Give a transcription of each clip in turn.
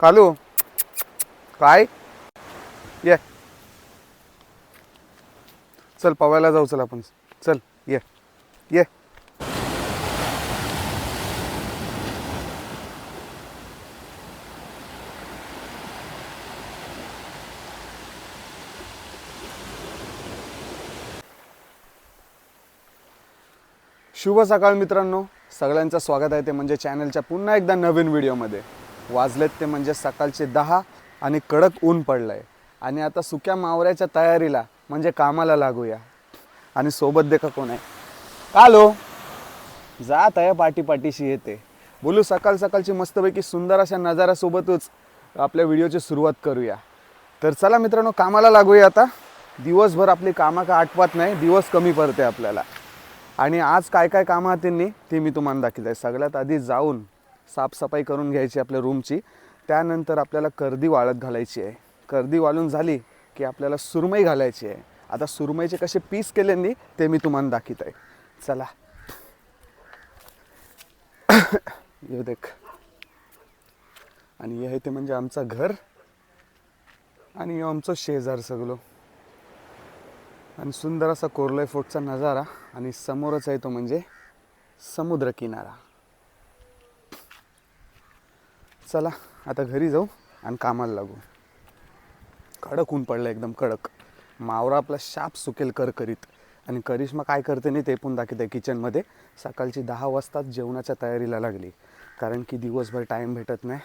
कालू काय? ये. चल पवायला जाऊ चल आपण. चल ये. ये. शुभ सकाळ मित्रांनो. सगळ्यांचं स्वागत आहे ते म्हणजे चॅनलच्या पुन्हा एकदा नवीन व्हिडिओमध्ये वाजलेत ते म्हणजे सकाळचे दहा आणि कडक ऊन पडलं आहे आणि आता सुक्या मावऱ्याच्या तयारीला म्हणजे कामाला लागूया. आणि सोबत देखा कोण आहे? कालो. जात आहे पाठी पाठीशी येते. बोलू सकाळ सकाळची मस्तपैकी सुंदर अशा नजारासोबतच आपल्या व्हिडिओची सुरुवात करूया. तर चला मित्रांनो कामाला लागूया आता. दिवसभर आपली कामं का आठवत नाही दिवस कमी पडते आपल्याला. आणि आज काय काय कामं त्यांनी ते मी तुम्हाला दाखवत आहे सगळ्यात आधी जाऊन साफसफाई करून घ्यायची आपल्या रूमची. त्यानंतर आपल्याला कर्दी वाळत घालायची आहे. कर्दी वाळून झाली की आपल्याला सुरमई घालायची आहे. आता सुरमईचे कसे पीस केले नाही ते मी तुम्हाला दाखवत आहे. चला. येऊ देख. आणि हे आहे ते म्हणजे आमचं घर. आणि हे आमचं शेजार सगळं. आणि सुंदर असा कोरलय फोर्टचा नजारा. आणि समोरच आहे तो म्हणजे समुद्र चला आता घरी जाऊ आणि कामाला लागू. कडक ऊन पडलं एकदम कडक. मावरा आपला शाप सुकेल कर करीत आणि करिश्मा काय करते नाही ते पण दाखवते किचनमध्ये सकाळची दहा वाजताच जेवणाच्या तयारीला लागली. कारण की दिवसभर टाईम भेटत नाही.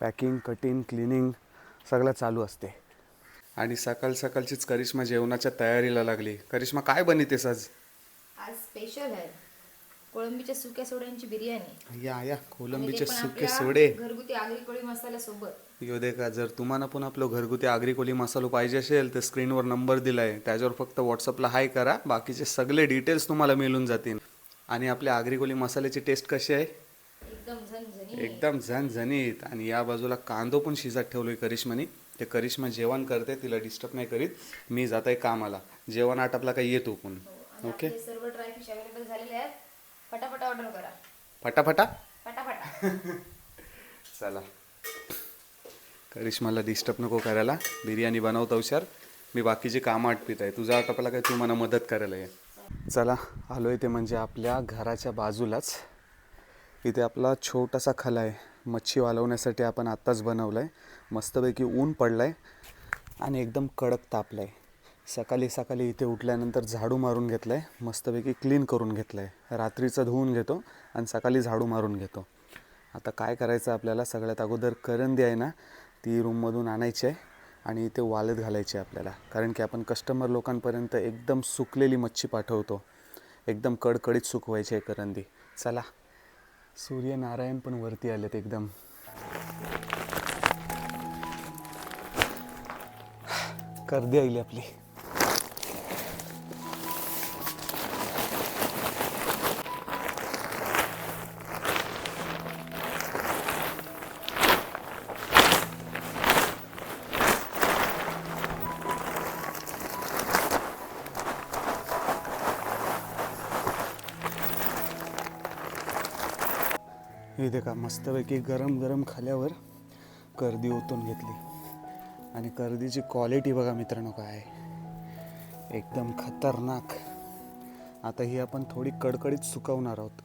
पॅकिंग कटिंग क्लिनिंग सगळं चालू असते. आणि सकाळ सकाळचीच करिश्मा जेवणाच्या तयारीला लागली. करिश्मा काय बनितेस आज? आज स्पेशल आहे. कोळंबीच्या सुक्या सोड्यांची बिर्याणी. या या आणि कोलंबीचे ते पण सुके आपल्या सोडे. घरगुती आगरी कोळी मसाला सोबत. येऊ दे का जर तुम्हाला पण आपलं घरगुती आगरी कोली मसालो पाहिजे असेल तर स्क्रीनवर नंबर दिलाय. त्याच्यावर फक्त व्हॉट्सअपला हाय करा. बाकीचे सगळे डिटेल्स तुम्हाला मिळून जातील. आणि आपल्या आगरी कोली मसाल्याची टेस्ट कशी आहे? एकदम झणझणी एकदम झणझणीत. आणि या बाजूला कांदो पण शिजत ठेवलोय करिश्मानी. ते करिश्मा जेवण करते तिला डिस्टर्ब नाही करीत. मी जात आहे कामाला. जेवण आटपला काही येतो पण. आणि ओके आपले सर्व ड्रायफिश अवेलेबल झालेले आहेत. फटाफट ऑर्डर करा. फटाफटा? फटाफट. चला. करिश्माला डिस्टर्ब नको करायला. बिर्याणी बनवता हुशार. मी बाकीची कामं आटपित आहे. तुझा आटपाला काय तू मला मदत करायला ये. चला आलो आहे ते म्हणजे आपल्या घराच्या बाजूलाच. इथे आपला छोटासा खला आहे. मच्छी वालवण्यासाठी आपण आत्ताच बनवलं आहे मस्तपैकी ऊन पडलं आहे आणि एकदम कडक तापलं आहे सकाळी सकाळी इथे उठल्यानंतर झाडू मारून घेतलं आहे मस्तपैकी क्लीन करून घेतलं आहे रात्रीचं धुवून घेतो आणि सकाळी झाडू मारून घेतो. आता काय करायचं आपल्याला? सगळ्यात अगोदर करंदी आहे ना ती रूममधून आणायची आहे आणि इथे वालत घालायची आहे आपल्याला. कारण की आपण कस्टमर लोकांपर्यंत एकदम सुकलेली मच्छी पाठवतो. एकदम कडकडीत सुकवायची आहे करंदी. चला. सूर्यनारायण पण वरती आलेत एकदम. करदी आली आपली. इथे का मस्तपैकी गरम गरम खाल्यावर कर्दी ओतून घेतली. आणि कर्दीची क्वालिटी बघा मित्रांनो काय एकदम खतरनाक. आता ही आपण थोडी कडकडीत सुकवणार आहोत.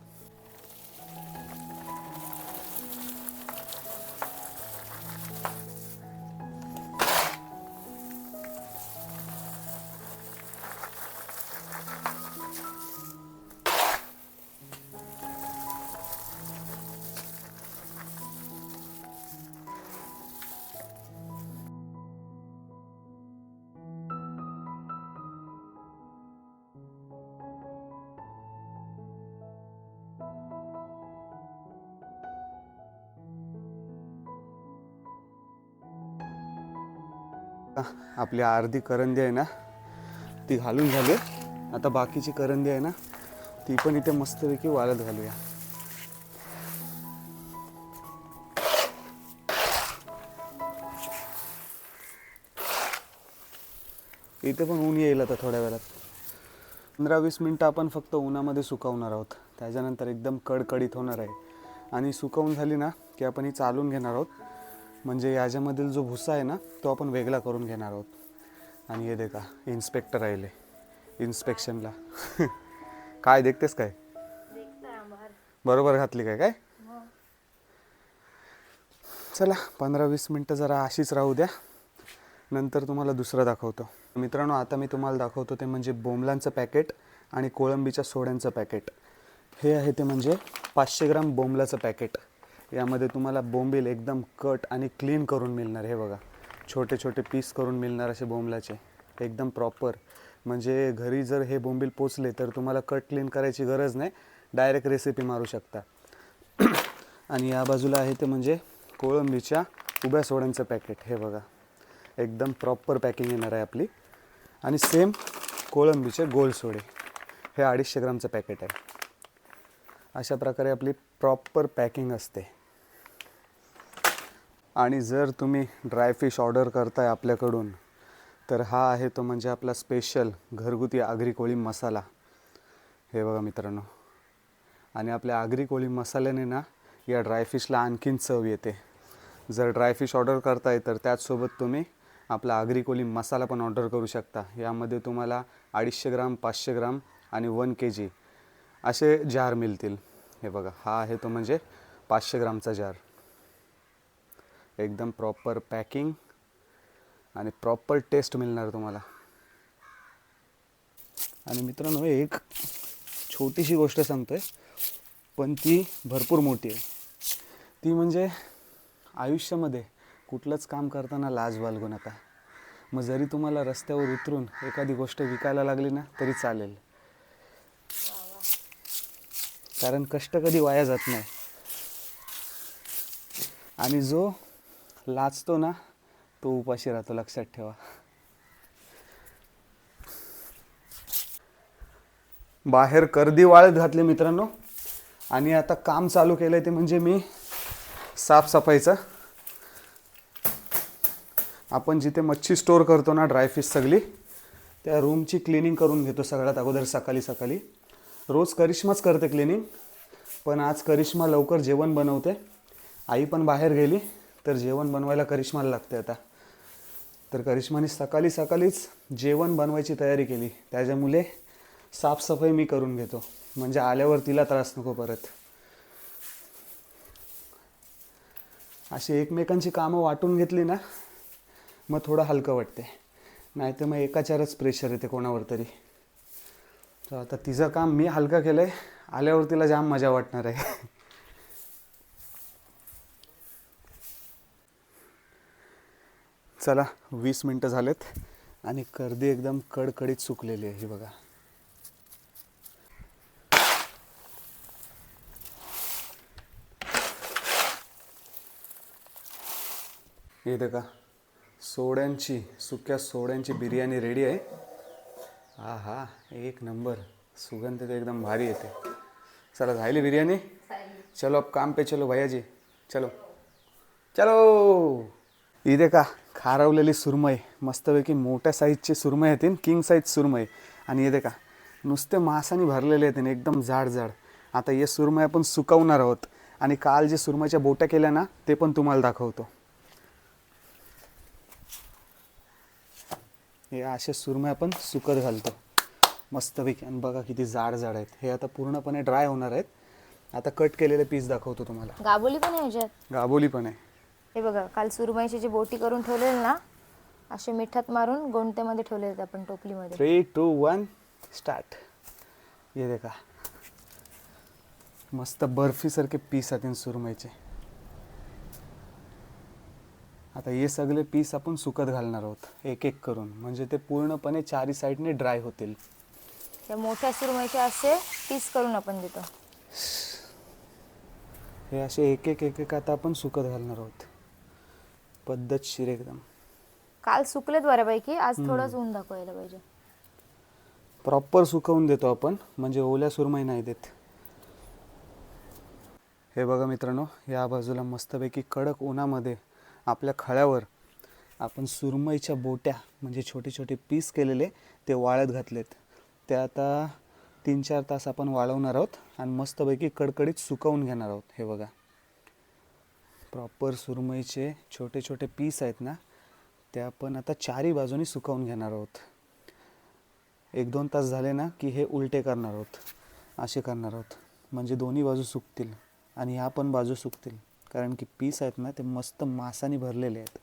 आपली अर्धी करंदी आहे ना ती घालून झाली. आता बाकीची करंदी आहे ना ती पण इथे मस्तपैकी वाळत घालूया. इथे पण ऊन येईल आता थोड्या वेळात. पंधरा वीस मिनटं आपण फक्त उन्हामध्ये सुकवणार आहोत. त्याच्यानंतर एकदम कडकडीत होणार आहे. आणि सुकवून झाली ना की आपण ही चालून घेणार आहोत. म्हणजे याच्यामधील जो भुसा आहे ना तो आपण वेगळा करून घेणार आहोत. आणि हे दे का इन्स्पेक्टर राहिले इन्स्पेक्शनला काय देखतेस काय? बरोबर घातली काय काय? चला पंधरा वीस मिनटं जरा अशीच राहू द्या. नंतर तुम्हाला दुसरं दाखवतो. मित्रांनो आता मी तुम्हाला दाखवतो ते म्हणजे बोंबलांचं पॅकेट आणि कोळंबीच्या सोड्यांचं पॅकेट. हे आहे ते म्हणजे पाचशे ग्राम बोंबलाचं पॅकेट. यामध्ये तुम्हाला बोंबील एकदम कट आणि क्लीन करून मिळणार हे बघा. छोटे छोटे पीस करून मिळणार असे बोंबलाचे. एकदम प्रॉपर म्हणजे घरी जर हे बोंबील पोचले तर तुम्हाला कट क्लीन करायची गरज नाही. डायरेक्ट रेसिपी मारू शकता. आणि या बाजूला आहे ते म्हणजे कोळंबीच्या उभ्या सोड्यांचं पॅकेट हे बघा. एकदम प्रॉपर पॅकिंग येणार आहे आपली. आणि सेम कोळंबीचे गोल सोडे. हे अडीचशे ग्रामचं पॅकेट आहे. अशा प्रकारे आपली प्रॉपर पॅकिंग असते. आणि जर तुम्ही ड्रायफिश ऑर्डर करताय आपल्याकडून तर हा आहे तो म्हणजे आपला स्पेशल घरगुती आगरी कोळी मसाला. हे बघा मित्रांनो. आणि आपल्या आगरी कोळी मसाल्याने ना या ड्रायफिशला आणखीन चव येते. जर ड्रायफिश ऑर्डर करताय तर त्याचसोबत तुम्ही आपला आगरी कोळी मसाला पण ऑर्डर करू शकता. यामध्ये तुम्हाला अडीचशे ग्राम पाचशे ग्राम आणि वन के जी असे जार मिळतील. हे बघा हा आहे तो म्हणजे पाचशे ग्रामचा जार. एकदम प्रॉपर पॅकिंग आणि प्रॉपर टेस्ट मिळणार तुम्हाला. आणि मित्रांनो एक छोटीशी गोष्ट सांगतोय पण ती भरपूर मोठी आहे. ती म्हणजे आयुष्यामध्ये कुठलंच काम करताना लाज बाळगू नका. मग जरी तुम्हाला रस्त्यावर उतरून एखादी गोष्ट विकायला लागली ना तरी चालेल. कारण कष्ट कधी वाया जात नाही. आणि जो लाचतो ना तो उपाशी राहतो लक्षात ठेवा. बाहेर कर्दी वाळत घातले मित्रांनो आणि आता काम चालू केलंय ते म्हणजे मी साफसफाईचं. आपण जिथे मच्छी स्टोअर करतो ना ड्रायफिश सगळी त्या रूमची क्लिनिंग करून घेतो सगळ्यात अगोदर सकाळी सकाळी. रोज करिश्माच करते क्लिनिंग पण आज करिश्मा लवकर जेवण बनवते. आई पण बाहेर गेली तर जेवण बनवायला करिश्माला लागते आता. तर करिश्माने सकाळी सकाळीच जेवण बनवायची तयारी केली. त्याच्यामुळे साफसफाई मी करून घेतो. म्हणजे आल्यावर तिला त्रास नको परत. अशी एकमेकांची कामं वाटून घेतली ना मग थोडं हलकं वाटते नाही तर मग एकाच्यावरच प्रेशर येते कोणावर तरी. तर आता तिचं काम मी हलकं केलं आहे आल्यावर तिला जाम मजा वाटणार आहे. चला वीस मिनटं झालेत आणि कर्दी एकदम कडकडीत सुकलेली आहे ही बघा. येते का सोड्यांची सुक्या सोड्यांची बिर्याणी रेडी आहे. हा हा एक नंबर. सुगंध तर एकदम भारी येते. चला झाली बिर्याणी? चलो अब काम पे चलो भैया जी. चलो. चलो. इथे का खारवलेली सुरमई मस्तपैकी मोठ्या साईजची सुरमई येतील किंग साईज सुरमई. आणि येते का नुसते मासाने भरलेले येतील एकदम जाड जाड. आता हे सुरमई आपण सुकवणार आहोत. आणि काल जे सुरमईच्या बोट्या केल्या ना ते पण तुम्हाला दाखवतो. हे असे सुरमई आपण सुकत घालतो. मस्तपैकी. आणि बघा किती जाड जाड आहेत. हे आता पूर्णपणे ड्राय होणार आहेत. आता कट केलेले पीस दाखवतो तुम्हाला. गाबोली पण आहे गाबोली पण आहे. हे बघा काल सुरमईची जी बोटी करून ठेवलेली ना असे मिठात मारून गोंट्यामध्ये ठेवले आहेत आपण टोपलीमध्ये. थ्री टू वन स्टार्ट ये देखा. मस्त बर्फीसारखे पीस आहेत सुरमईचे. आता हे सगळे पीस आपण सुकत घालणार आहोत एक एक करून. म्हणजे ते पूर्णपणे चारी साईडने ड्राय होतील. त्या मोठ्या सुरमईचे असे पीस करून आपण देतो. हे असे एक एक एक एक आता आपण सुकत घालणार आहोत. पद्धतशीर एकदम. काल सुकलेत बऱ्यापैकी आज थोडंच ऊन दाखवायला पाहिजे. प्रॉपर सुकवून देतो आपण म्हणजे ओल्या सुरमई नाही देत. हे बघा मित्रांनो या बाजूला मस्तपैकी कडक उन्हामध्ये आपल्या खळ्यावर आपण सुरमईच्या बोट्या म्हणजे छोटे छोटे पीस केलेले ते वाळत घातलेत. ते आता तीन चार तास आपण वाळवणार आहोत आणि मस्तपैकी कडकडीत सुकवून घेणार आहोत. हे बघा. प्रॉपर सुरमईचे छोटे छोटे पीस आहेत ना ते आपण आता चारही बाजूनी सुकवून घेणार आहोत. एक दोन तास झाले ना की हे उलटे करणार आहोत असे करणार आहोत. म्हणजे दोन्ही बाजू सुकतील आणि ह्या पण बाजू सुकतील. कारण की पीस आहेत ना ते मस्त मासाने भरलेले आहेत.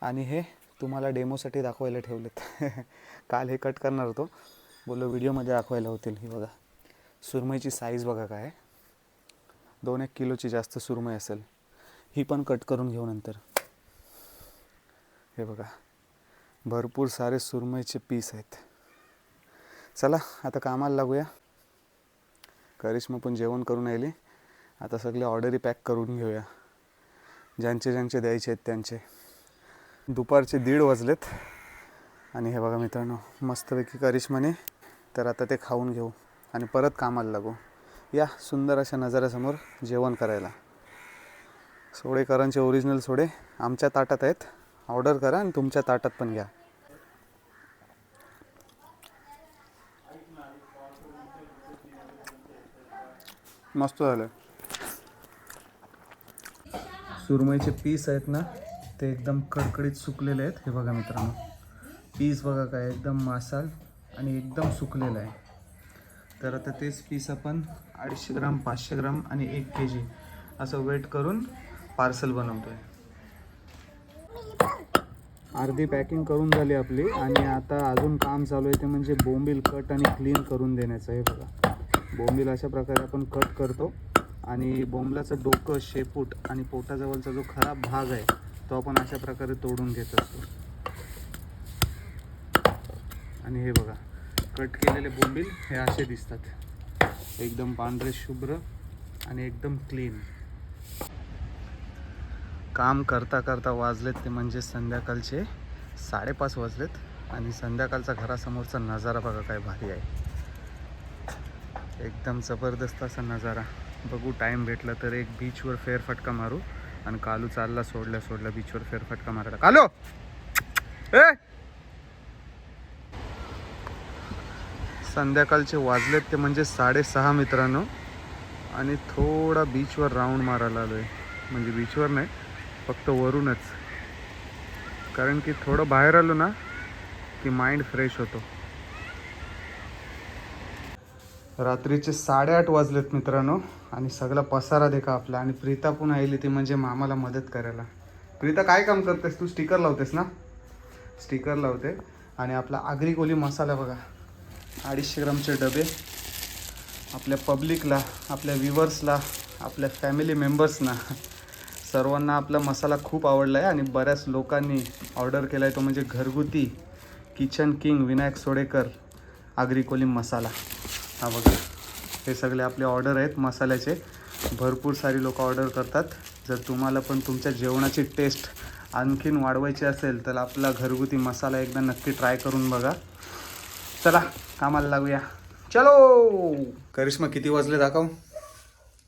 आणि हे तुम्हाला डेमोसाठी दाखवायला ठेवलेत. काल हे कट करणार होतो. बोलो व्हिडिओमध्ये दाखवायला होतील. ही बघा. सुरमईची साईज बघा काय दोन एक किलोची जास्त सुरमई असेल. ही पण कट करून घेऊ नंतर. हे बघा. भरपूर सारे सुरमईचे पीस आहेत. चला आता कामाला लागूया. करिश्मा पण जेवण करून आली आता सगळे ऑर्डरी पॅक करून घेऊया. ज्यांचे ज्यांचे द्यायचे आहेत त्यांचे. दुपारचे दीड वाजलेत. आणि हे बघा मित्रांनो मस्तपैकी करिश्माने तर आता ते खाऊन घेऊ. आणि परत कामाला लागू. या सुंदर अशा नजाऱ्यासमोर जेवण करायला. सोडेकरांचे ओरिजिनल सोडे. आमच्या ताटात आहेत. ऑर्डर करा आणि तुमच्या ताटात पण घ्या. मस्त झालं. सुरमईचे पीस आहेत ना ते एकदम कडकडीत सुकलेले आहेत. हे बघा मित्रांनो. पीस बघा काय एकदम मासाल आणि एकदम सुकलेलं आहे. तर आता तेच पीस आपण अडीचशे ग्राम पाचशे ग्राम आणि एक के जी असं वेट करून पार्सल बनवतो आहे अर्धी पॅकिंग करून झाली आपली आणि आता अजून काम चालू आहे ते म्हणजे बोंबील कट आणि क्लीन करून देण्याचं हे बघा. बोंबील अशा प्रकारे आपण कट करतो आणि बोंबलाचं डोकं शेपूट आणि पोटाजवळचा जो खराब भाग आहे तो आपण अशा प्रकारे तोडून घेत असतो. आणि हे बघा कट केलेले बोंबील हे असे दिसतात. एकदम पांढरे शुभ्र आणि एकदम क्लीन काम करता करता वाजलेत ते म्हणजे संध्याकाळचे साडेपाच वाजलेत. आणि संध्याकाळचा घरासमोरचा नजारा बघा काय भारी आहे. एकदम जबरदस्त असा नजारा. बघू टाईम भेटला तर एक बीचवर फेरफटका मारू आणि कालू चालला सोडल्या सोडल्या बीचवर फेरफटका मारायला. कालो! ए! संध्याकाळचे वाजलेत ते म्हणजे साडेसहा मित्रांनो. आणि थोडा बीचवर राऊंड मारायला आलो आहे म्हणजे बीचवर नाही फक्त वरूनच. कारण की थोडं बाहेर आलो ना की माइंड फ्रेश होतो. रात्रीचे साडेआठ वाजलेत मित्रांनो आणि सगळा पसारा देखा आपला. आणि प्रीता पण आली ती म्हणजे मामाला मदत करायला. प्रीता काय काम करतेस? तू स्टिकर लावतेस ना? स्टिकर लावते. आणि आपला आगरी कोली मसाला बघा. अडीचशे ग्रामचे डबे. आपल्या पब्लिकला आपल्या व्हिवर्सला आपल्या फॅमिली मेंबर्सना सर्वांना आपला मसाला खूप आवडला आहे आणि बऱ्याच लोकांनी ऑर्डर केला आहे तो म्हणजे घरगुती किचन किंग विनायक सोडेकर आगरी कोली मसाला. हा बघा हे सगळे आपले ऑर्डर आहेत मसाल्याचे. भरपूर सारी लोक ऑर्डर करतात. जर तुम्हाला पण तुमच्या जेवणाची टेस्ट आणखीन वाढवायची असेल तर आपला घरगुती मसाला एकदा नक्की ट्राय करून बघा. चला कामाला लागूया. चलो! करिश्मा किती वाजले दाखव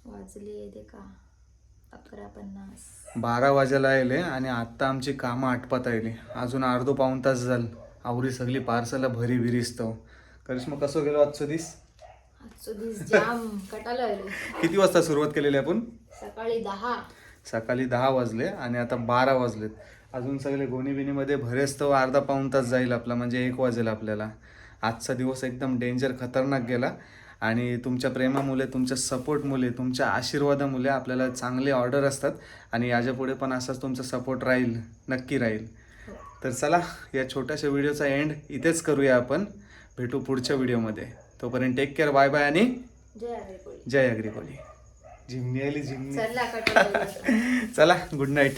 वाजले का? अकरा पन्नास. बारा वाजायला आले आणि आत्ता आमची कामं आटपात आली अजून अर्धो पाऊण तास झालं. आवरी सगळी पार्सला भरी भिरीस्तव करिश्मा कसं गेलो आजचं दिस? आजचो दिस जाम कटाला आलो किती वाजता सुरुवात केलेली आपण? सकाळी दहा. सकाळी दहा वाजले आणि आता बारा वाजलेत. अजून सगळे गोणी बिनीमध्ये भरेच तर अर्धा पाऊण तास जाईल आपला म्हणजे एक वाजेल आपल्याला. आजचा दिवस एकदम डेंजर खतरनाक गेला. आणि तुमच्या प्रेमामुळे तुमच्या सपोर्टमुळे तुमच्या आशीर्वादामुळे आपल्याला चांगले ऑर्डर असतात. आणि याच्यापुढे पण असाच तुमचा सपोर्ट राहील नक्की राहील. तर चला या छोट्याशा व्हिडिओचा एंड इथेच करूया आपण. भेटू पुढच्या व्हिडिओमध्ये. तोपर्यंत टेक केअर बाय बाय आणि जय अग्रिकोली जिमनी आली कटाला चला गुड नाईट